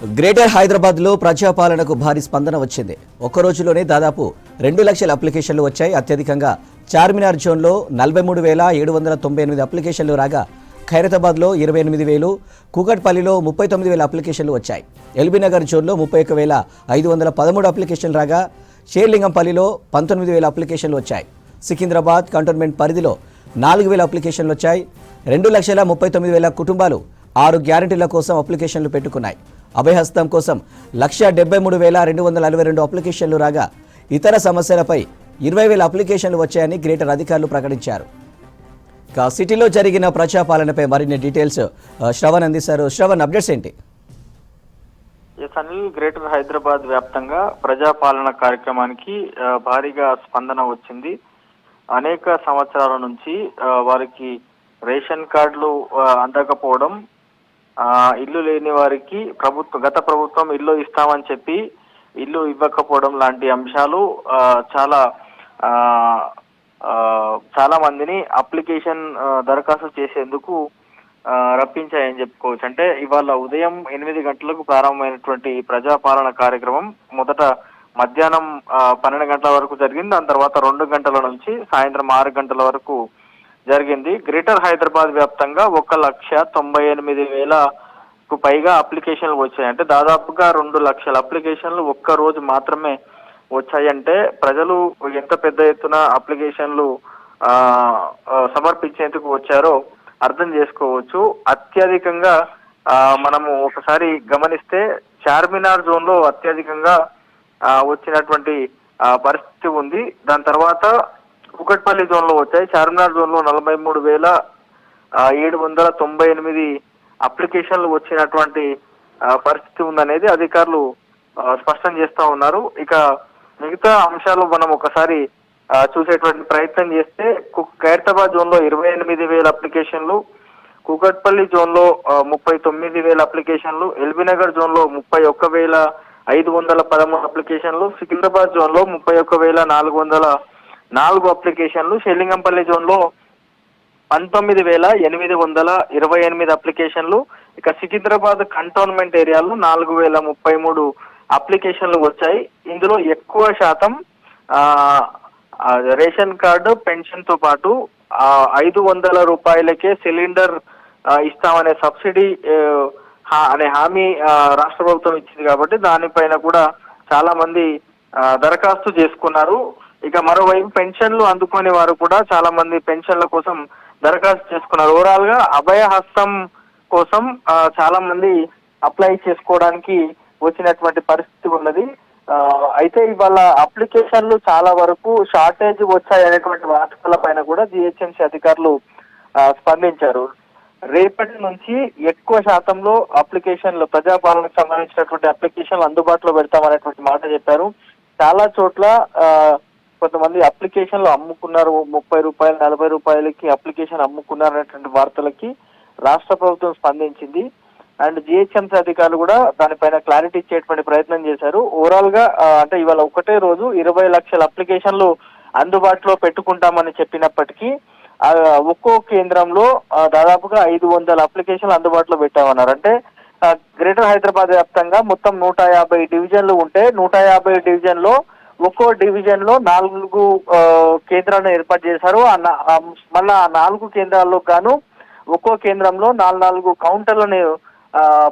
Greater హైదరాబాద్లో ప్రజాపాలనకు భారీ స్పందన వచ్చింది. ఒక్క రోజులోనే దాదాపు రెండు లక్షల అప్లికేషన్లు వచ్చాయి. అత్యధికంగా చార్మినార్ జోన్లో నలభై మూడు వేల ఏడు వందల తొంభై ఎనిమిది అప్లికేషన్లు రాగా ఖైరతాబాద్లో ఇరవై ఎనిమిది వేలు కూకట్పల్లిలో ముప్పై తొమ్మిది వేల అప్లికేషన్లు వచ్చాయి. ఎల్బీనగర్ జోన్లో ముప్పై ఒక వేల ఐదు వందల పదమూడు అప్లికేషన్లు రాగా షేర్లింగంపల్లిలో పంతొమ్మిది వేల అప్లికేషన్లు వచ్చాయి. సికింద్రాబాద్ కంటోన్మెంట్ పరిధిలో నాలుగు వేల అప్లికేషన్లు వచ్చాయి. రెండు లక్షల ముప్పై తొమ్మిది వేల కుటుంబాలు ఆరు గ్యారంటీల కోసం అప్లికేషన్లు పెట్టుకున్నాయి. అభయహస్తం కోసం లక్ష డెబ్బై మూడు వేల రెండు వందల అరవై రెండు అప్లికేషన్లు రాగా ఇతర సమస్యలపై ఇరవై వేల అప్లికేషన్లు వచ్చాయని గ్రేటర్ అధికారులు ప్రకటించారు. ఇక సిటీలో జరిగిన ప్రజాపాలనపై మరిన్ని డీటెయిల్స్ శ్రవణ్ అందిస్తారు. శ్రవణ్ అప్డేట్స్ ఏంటి? అనిల్ గ్రేటర్ హైదరాబాద్ వ్యాప్తంగా ప్రజాపాలన కార్యక్రమానికి భారీగా స్పందన వచ్చింది. అనేక సంవత్సరాల నుంచి వారికి రేషన్ కార్డులు అందకపోవడం ఇల్లు లేని వారికి ప్రభుత్వం గత ప్రభుత్వం ఇల్లు ఇస్తామని చెప్పి ఇల్లు ఇవ్వకపోవడం లాంటి అంశాలు చాలా చాలా మందిని అప్లికేషన్ దరఖాస్తు చేసేందుకు రప్పించాయని చెప్పుకోవచ్చు. అంటే ఇవాళ ఉదయం ఎనిమిది గంటలకు ప్రారంభమైనటువంటి ప్రజాపాలన కార్యక్రమం మొదట మధ్యాహ్నం పన్నెండు గంటల వరకు జరిగింది. దాని తర్వాత రెండు గంటల నుంచి సాయంత్రం ఆరు గంటల వరకు జరిగింది. గ్రేటర్ హైదరాబాద్ వ్యాప్తంగా ఒక లక్ష తొంభై ఎనిమిది వేలకు పైగా అప్లికేషన్లు వచ్చాయి. అంటే దాదాపుగా రెండు లక్షల అప్లికేషన్లు ఒక్క రోజు మాత్రమే వచ్చాయంటే ప్రజలు ఎంత పెద్ద ఎత్తున అప్లికేషన్లు ఆ, సమర్పించేందుకు వచ్చారో అర్థం చేసుకోవచ్చు. అత్యధికంగా ఆ, మనము ఒకసారి గమనిస్తే చార్మినార్ జోన్లో అత్యధికంగా వచ్చినటువంటి పరిస్థితి ఉంది. దాని తర్వాత కూకట్పల్లి జోన్లో వచ్చాయి. చార్మినార్ జోన్లో నలభై మూడు వేల ఏడు వందల తొంభై ఎనిమిది అప్లికేషన్లు వచ్చినటువంటి పరిస్థితి ఉందనేది అధికారులు స్పష్టం చేస్తా ఉన్నారు. ఇక మిగతా అంశాలు మనం ఒకసారి చూసేటువంటి ప్రయత్నం చేస్తే ఖైరతాబాద్ జోన్లో ఇరవై ఎనిమిది వేల అప్లికేషన్లు కూకట్పల్లి జోన్లో ముప్పై తొమ్మిది వేల అప్లికేషన్లు ఎల్బీనగర్ జోన్లో ముప్పై ఒక్క వేల ఐదు వందల పదమూడు అప్లికేషన్లు సికింద్రాబాద్ జోన్లో ముప్పై ఒక్క వేల నాలుగు వందల నాలుగు అప్లికేషన్లు షెల్లింగంపల్లి జోన్లో పంతొమ్మిది వేల ఎనిమిది వందల ఇరవై ఎనిమిది అప్లికేషన్లు ఇక సికింద్రాబాద్ కంటోన్మెంట్ ఏరియాలో నాలుగు వేల ముప్పై మూడు అప్లికేషన్లు వచ్చాయి. ఇందులో ఎక్కువ శాతం ఆ, రేషన్ కార్డు పెన్షన్తో పాటు ఆ, ఐదు వందల రూపాయలకే సిలిండర్ ఇస్తామనే సబ్సిడీ అనే హామీ రాష్ట్ర ప్రభుత్వం ఇచ్చింది కాబట్టి దానిపైన కూడా చాలా మంది దరఖాస్తు చేసుకున్నారు. ఇక మరోవైపు పెన్షన్లు అందుకునే వారు కూడా చాలా మంది పెన్షన్ల కోసం దరఖాస్తు చేసుకున్నారు. ఓవరాల్గా అభయ హస్తం కోసం చాలా మంది అప్లై చేసుకోవడానికి వచ్చినటువంటి పరిస్థితి ఉన్నది. అయితే ఇవాళ అప్లికేషన్లు చాలా వరకు షార్టేజ్ వచ్చాయి అనేటువంటి వార్తల పైన కూడా జిహెచ్ఎంసీ అధికారులు స్పందించారు. రేపటి నుంచి ఎక్కువ శాతంలో అప్లికేషన్లు ప్రజాపాలనకు సంబంధించినటువంటి అప్లికేషన్లు అందుబాటులో పెడతామనేటువంటి మాట చెప్పారు. చాలా చోట్ల కొంతమంది అప్లికేషన్లు అమ్ముకున్నారు ముప్పై రూపాయలు నలభై రూపాయలకి అప్లికేషన్ అమ్ముకున్నారు అనేటువంటి వార్తలకి రాష్ట్ర ప్రభుత్వం స్పందించింది. అండ్ జిహెచ్ఎంసీ అధికారులు కూడా దానిపైన క్లారిటీ ఇచ్చేటువంటి ప్రయత్నం చేశారు. ఓవరాల్గా అంటే ఇవాళ ఒకటే రోజు ఇరవై లక్షల అప్లికేషన్లు అందుబాటులో పెట్టుకుంటామని చెప్పినప్పటికీ ఒక్కో కేంద్రంలో దాదాపుగా ఐదు వందల అప్లికేషన్లు అందుబాటులో పెట్టామన్నారు. అంటే గ్రేటర్ హైదరాబాద్ వ్యాప్తంగా మొత్తం నూట యాభై డివిజన్లు ఉంటే నూట యాభై డివిజన్లో ఒక్కో డివిజన్లో నాలుగు కేంద్రాలను ఏర్పాటు చేశారు. ఆ మళ్ళా ఆ నాలుగు కేంద్రాల్లో గాను ఒక్కో కేంద్రంలో నాలుగు నాలుగు కౌంటర్లను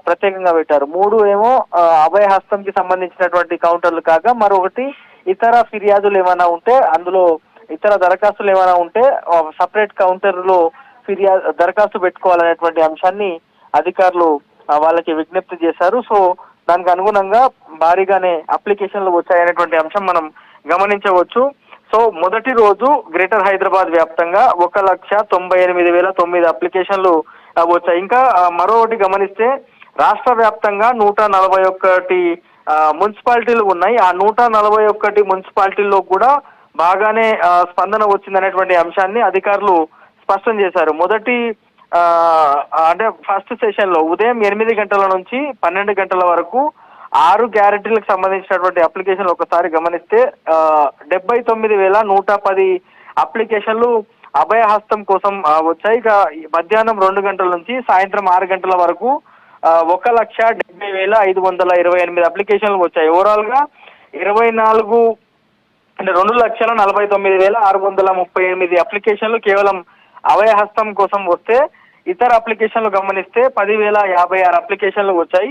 ప్రత్యేకంగా పెట్టారు. మూడు ఏమో ఆ, అభయ హస్తంకి సంబంధించినటువంటి కౌంటర్లు కాగా మరొకటి ఇతర ఫిర్యాదులు ఏమైనా ఉంటే అందులో ఇతర దరఖాస్తులు ఏమైనా ఉంటే సపరేట్ కౌంటర్లో ఫిర్యాదు దరఖాస్తు పెట్టుకోవాలనేటువంటి అంశాన్ని అధికారులు వాళ్ళకి విజ్ఞప్తి చేశారు. సో దానికి అనుగుణంగా భారీగానే అప్లికేషన్లు వచ్చాయనేటువంటి అంశం మనం గమనించవచ్చు. సో మొదటి రోజు గ్రేటర్ హైదరాబాద్ వ్యాప్తంగా ఒక లక్ష తొంభై ఎనిమిది వేల తొమ్మిది అప్లికేషన్లు వచ్చాయి. ఇంకా మరొకటి గమనిస్తే రాష్ట్ర వ్యాప్తంగా నూట నలభై ఒక్కటి మున్సిపాలిటీలు ఉన్నాయి. ఆ నూట నలభై ఒక్కటి మున్సిపాలిటీల్లో కూడా బాగానే స్పందన వచ్చిందనేటువంటి అంశాన్ని అధికారులు స్పష్టం చేశారు. మొదటి అంటే ఫస్ట్ సెషన్లో ఉదయం ఎనిమిది గంటల నుంచి పన్నెండు గంటల వరకు ఆరు గ్యారెంటీలకు సంబంధించినటువంటి అప్లికేషన్లు ఒకసారి గమనిస్తే డెబ్బై తొమ్మిది వేల నూట పది అప్లికేషన్లు అభయ హస్తం కోసం వచ్చాయి. ఇక మధ్యాహ్నం రెండు గంటల నుంచి సాయంత్రం ఆరు గంటల వరకు ఒక లక్ష డెబ్బై వేల ఐదు వందల ఇరవై ఎనిమిది అప్లికేషన్లు వచ్చాయి. ఓవరాల్గా ఇరవై నాలుగు అంటే రెండు లక్షల నలభై తొమ్మిది వేల ఆరు వందల ముప్పై ఎనిమిది అప్లికేషన్లు కేవలం అవయహస్తం కోసం వస్తే ఇతర అప్లికేషన్లు గమనిస్తే పదివేల యాభై ఆరు అప్లికేషన్లు వచ్చాయి.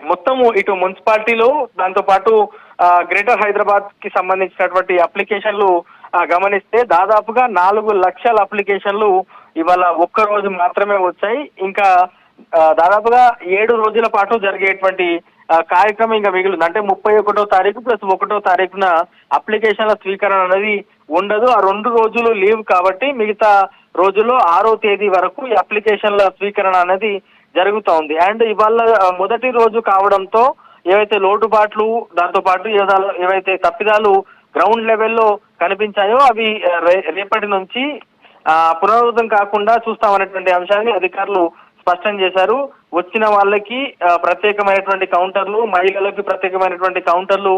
మొత్తము ఇటు మున్సిపాలిటీలో దాంతో పాటు గ్రేటర్ హైదరాబాద్కి సంబంధించినటువంటి అప్లికేషన్లు గమనిస్తే దాదాపుగా నాలుగు లక్షల అప్లికేషన్లు ఇవాళ ఒక్క రోజు మాత్రమే వచ్చాయి. ఇంకా దాదాపుగా ఏడు రోజుల పాటు జరిగేటువంటి కార్యక్రమం ఇంకా మిగిలింది. అంటే ముప్పై ఒకటో తారీఖు ప్లస్ ఒకటో తారీఖున అప్లికేషన్ల స్వీకరణ అనేది ఉండదు. ఆ రెండు రోజులు లీవ్ కాబట్టి మిగతా రోజుల్లో ఆరో తేదీ వరకు ఈ అప్లికేషన్ల స్వీకరణ అనేది జరుగుతూ ఉంది. అండ్ ఇవాళ మొదటి రోజు కావడంతో ఏవైతే లోటుపాట్లు దాంతో పాటు ఏవైతే తప్పిదాలు గ్రౌండ్ లెవెల్లో కనిపించాయో అవి రే- రేపటి నుంచి పునరావృతం కాకుండా చూస్తామనేటువంటి అంశాన్ని అధికారులు స్పష్టం చేశారు. వచ్చిన వాళ్ళకి ప్రత్యేకమైనటువంటి కౌంటర్లు మహిళలకు ప్రత్యేకమైనటువంటి కౌంటర్లు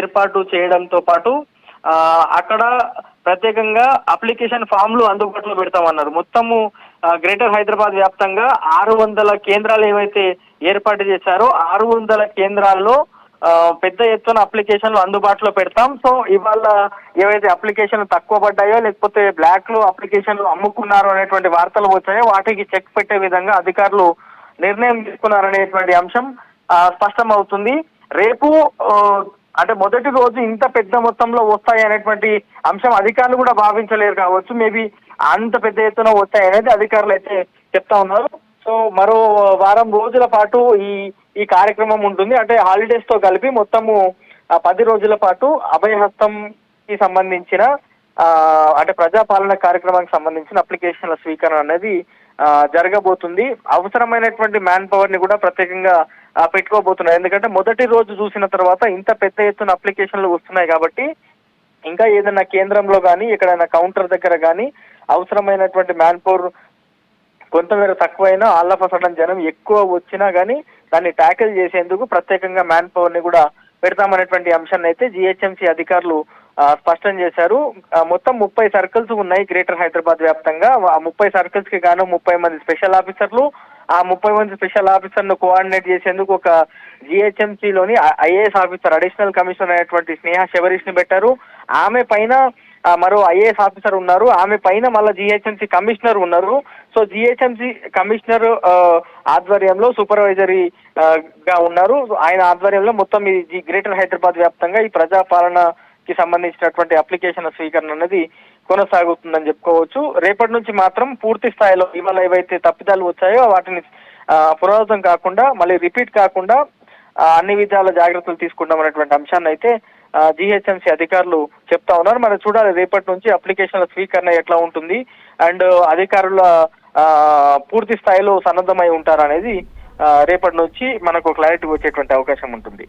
ఏర్పాటు చేయడంతో పాటు ఆ, అక్కడ ప్రత్యేకంగా అప్లికేషన్ ఫామ్లు అందుబాటులో పెడతామన్నారు. మొత్తము గ్రేటర్ హైదరాబాద్ వ్యాప్తంగా ఆరు వందల కేంద్రాలు ఏవైతే ఏర్పాటు చేశారో ఆరు వందల కేంద్రాల్లో పెద్ద ఎత్తున అప్లికేషన్లు అందుబాటులో పెడతాం. సో ఇవాళ ఏవైతే అప్లికేషన్లు తక్కువ పడ్డాయో లేకపోతే బ్లాక్లో అప్లికేషన్లు అమ్ముకున్నారో అనేటువంటి వార్తలు వచ్చాయో వాటికి చెక్ పెట్టే విధంగా అధికారులు నిర్ణయం తీసుకున్నారనేటువంటి అంశం స్పష్టం స్పష్టమవుతుంది. రేపు అంటే మొదటి రోజు ఇంత పెద్ద మొత్తంలో వస్తాయి అనేటువంటి అంశం అధికారులు కూడా భావించలేరు కావచ్చు. మేబీ అంత పెద్ద ఎత్తున వస్తాయి అనేది అధికారులు అయితే చెప్తా ఉన్నారు. సో మరో వారం రోజుల పాటు ఈ ఈ కార్యక్రమం ఉంటుంది. అంటే హాలిడేస్తో కలిపి మొత్తము పది రోజుల పాటు అభయహస్తం కి సంబంధించిన ఆ, అంటే ప్రజాపాలన కార్యక్రమానికి సంబంధించిన అప్లికేషన్ల స్వీకరణ అనేది జరగబోతుంది. అవసరమైనటువంటి మ్యాన్ పవర్ని కూడా ప్రత్యేకంగా పెట్టుకోబోతున్నారు. ఎందుకంటే మొదటి రోజు చూసిన తర్వాత ఇంత పెద్ద ఎత్తున అప్లికేషన్లు వస్తున్నాయి కాబట్టి ఇంకా ఏదైనా కేంద్రంలో కానీ ఎక్కడైనా కౌంటర్ దగ్గర కానీ అవసరమైనటువంటి మ్యాన్ పవర్ కొంతమేర తక్కువైనా ఆల్ ఆఫ్ సడన్ జనం ఎక్కువ వచ్చినా కానీ దాన్ని ట్యాకిల్ చేసేందుకు ప్రత్యేకంగా మ్యాన్ పవర్ని కూడా పెడతామనేటువంటి అంశాన్ని అయితే జిహెచ్ఎంసీ అధికారులు స్పష్టం చేశారు. మొత్తం ముప్పై సర్కిల్స్ ఉన్నాయి గ్రేటర్ హైదరాబాద్ వ్యాప్తంగా. ఆ ముప్పై సర్కిల్స్కి గాను ముప్పై మంది స్పెషల్ ఆఫీసర్లు. ఆ ముప్పై మంది స్పెషల్ ఆఫీసర్ను కోఆర్డినేట్ చేసేందుకు ఒక GHMC లోని ఐఏఎస్ ఆఫీసర్ అడిషనల్ కమిషనర్ అయినటువంటి స్నేహ శబరీష్ని పెట్టారు. ఆమె పైన మరో ఐఏఎస్ ఆఫీసర్ ఉన్నారు. ఆమె పైన మళ్ళీ జిహెచ్ఎంసీ కమిషనర్ ఉన్నారు. సో జిహెచ్ఎంసీ కమిషనర్ ఆధ్వర్యంలో సూపర్వైజరీ గా ఉన్నారు. ఆయన ఆధ్వర్యంలో మొత్తం ఈ గ్రేటర్ హైదరాబాద్ వ్యాప్తంగా ఈ కి సంబంధించినటువంటి అప్లికేషన్ స్వీకరణ అనేది కొనసాగుతుందని చెప్పుకోవచ్చు. రేపటి నుంచి మాత్రం పూర్తి స్థాయిలో ఇవాళ ఏవైతే తప్పిదాలు వచ్చాయో వాటిని పునరావృతం కాకుండా మళ్ళీ రిపీట్ కాకుండా అన్ని విధాల జాగ్రత్తలు తీసుకుంటాం అనేటువంటి అంశాన్ని అయితే జిహెచ్ఎంసీ అధికారులు చెప్తా ఉన్నారు. మరి చూడాలి రేపటి నుంచి అప్లికేషన్ల స్వీకరణ ఎట్లా ఉంటుంది అండ్ అధికారుల పూర్తి స్థాయిలో సన్నద్ధమై ఉంటారనేది రేపటి నుంచి మనకు క్లారిటీ వచ్చేటువంటి అవకాశం ఉంటుంది.